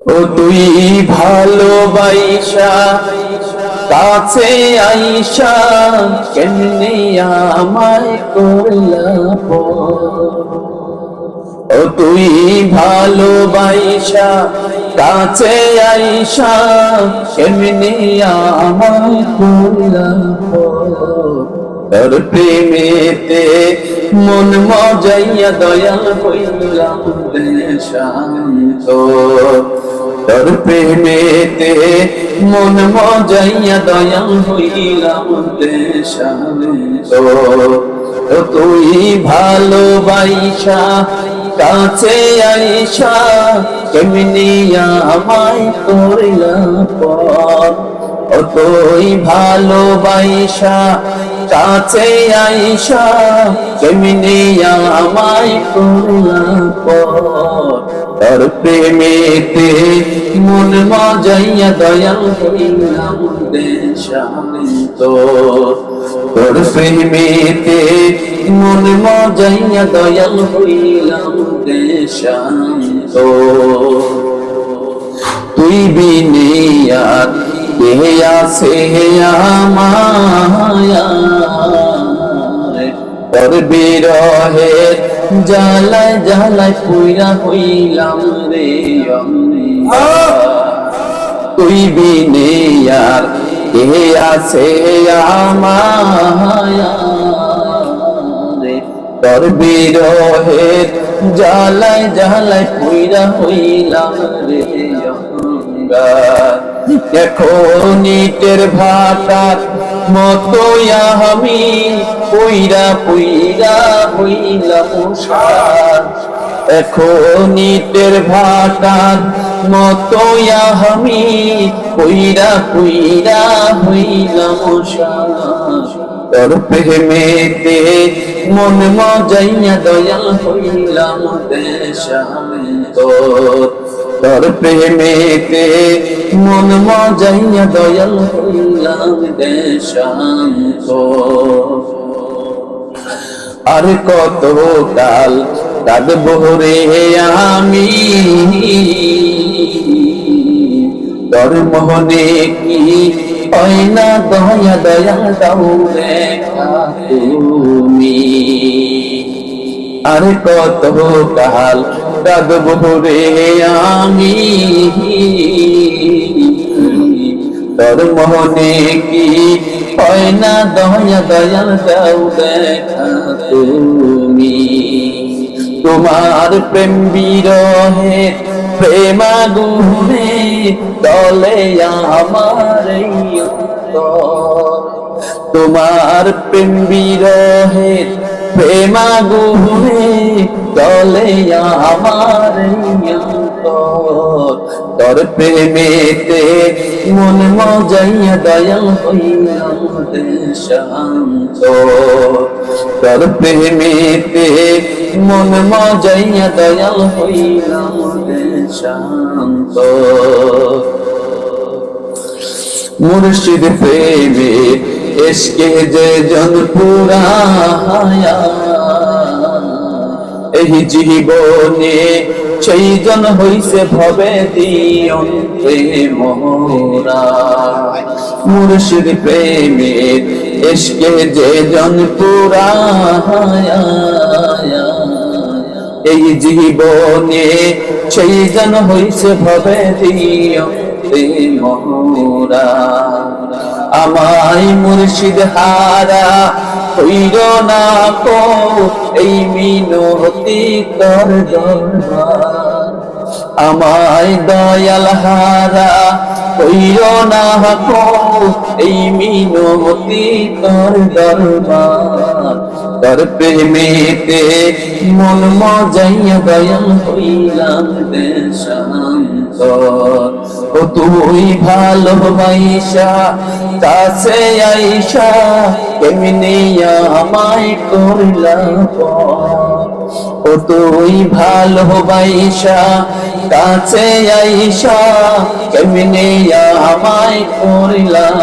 ও তুই ভালোবাইসা কাছে আইসা কেমনে আমায় করলা ও তুই ভালোবাইসা কাছে আইসা কেমনে আমায় করলা তোর প্রেমেতে মন মজাইয়া দয়াল শান্ত। তোর প্রেমেতে মন মজাইয়া দয়াল হইলাম শান্ত। তুই ভালোবাইসা, কাছে আইসা কেমনি আমায় করলাম পর। ও তুই ভালোবাইসা কাছে আইসা কেমনি আমায় করলাম তোর প্রেমেতে মন মজাইয়া দয়াল হইলাম দেশান্ত তোর প্রেমেতে মন মজাইয়া দয়াল হইলাম দেশান্ত তুই বিনিয়ার কে আছে আমায় তোর বিরহে জ্বালায় জ্বালায় পুইরা হইলাম রে। তুই বিনে আর কে আছে আমায় তোর বিরহে জ্বালায় জ্বালায় পুইরা হইলাম রে অঙ্গা এখন ইটের ভাটার মতো আমি পুইরা পুইরা হইলাম এখন ইটের ভাটার মতো আমি পুইরা পুইরা হইলাম তোর প্রেমেতে মন মজাইয়া দয়াল হইলাম দেশান্ত তোর প্রেমেতে মন মজাইয়া দয়াল হইলাম দেশান্ত। আর কত কাল কাঁদবো রে আমি? তোর মোহনে কি হয় না দয়া দয়া দাও রেখা তুমি? আর কত কাল কাঁদবো রে আমি। তোর মোহনে কি হয় না? দয়া দয়া দাও দেখা তুমি। তোমার প্রেম বিরহে প্রেমাগুনে দলে আমার এই অন্তর। তোমার প্রেম বিরহে প্রেমাগুনে দলে আমার। তোর প্রেমেতে মন মজাইয়া দয়াল হইলাম শান্ত তোর প্রেমেতে মন মজাইয়া দয়াল হইলাম শান্ত মুর্শিদ প্রেমে এসকে যে জন পুরায়া এই জীবনে জন হইছে ভবে দিয়ন্তে মোরা মুর্শিদ প্রেমে এসকে যে জন পুরায়া এই জীবনে জন হইছে ভবে দিয়ন্তে মোরা আমায় মুর্শিদ হারা হইর না কো এই মিনতি তোর আমায় দয়াল হারা হইর না কো এই মিনতি তোর দরবার। তোর প্রেমেতে মন মজাইয়া দয়াল হইলাম দেশান্ত ও তুই ভালোবাইসা, কাছে আইসা কেমনি আমায় করলাম ও তুই ভালোবাইসা কাছে আইসা কেমনি আমায় করলাম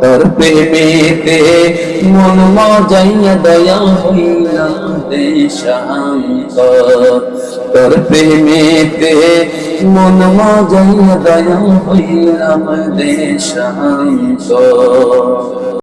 তোর প্রেমেতে মন মজাইয়া দয়া হইলাম দেশান্ত তোর প্রেমেতে মন মজাইয়া দয়া হইলাম দেশান্ত